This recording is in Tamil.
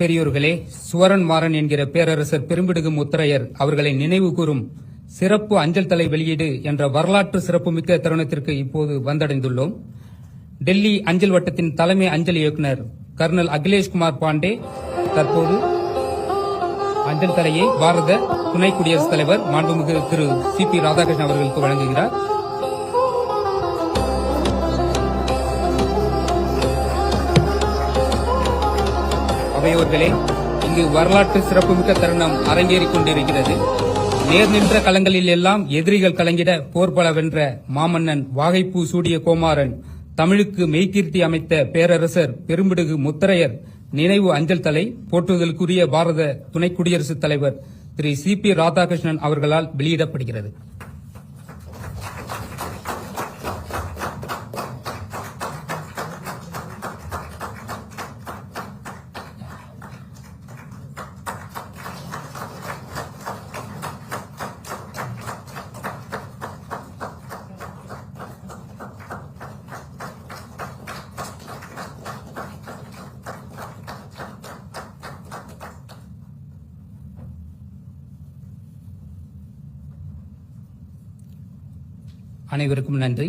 பெரியோர்களே சுவரன் மாறன் என்கிற பேரரசர் பெரும்பிடுகு முத்தரையர் அவர்களை நினைவு கூறும் சிறப்பு அஞ்சல் தலை வெளியீடு என்ற வரலாற்று சிறப்புமிக்க தருணத்திற்கு இப்போது வந்தடைந்துள்ளோம். டெல்லி அஞ்சல் வட்டத்தின் தலைமை அஞ்சல் இயக்குனர் கர்னல் அகிலேஷ் குமார் பாண்டே தற்போது அஞ்சல் தலையை பாரத துணை குடியரசுத் தலைவர் மாண்புமிகு திரு சி பி ராதாகிருஷ்ணன் அவர்களுக்கு வழங்குகிறார். அவையோர்களே இங்கு வரலாற்று சிறப்புமிக்க தருணம் அரங்கேறிக் கொண்டிருக்கிறது. நேர் நின்ற களங்களில் எல்லாம் எதிரிகள் கலங்கிட போர்பல வென்ற மாமன்னன் வாகைப்பூ சூடிய கோமாரன் தமிழுக்கு மெய்கீர்த்தி அமைத்த பேரரசர் பெரும்பிடுகு முத்தரையர் நினைவு அஞ்சல் தலை போற்றுதலுக்குரிய பாரத துணை குடியரசுத் தலைவர் திரு சி பி ராதாகிருஷ்ணன் அவர்களால் வெளியிடப்படுகிறது. அனைவருக்கும் நன்றி.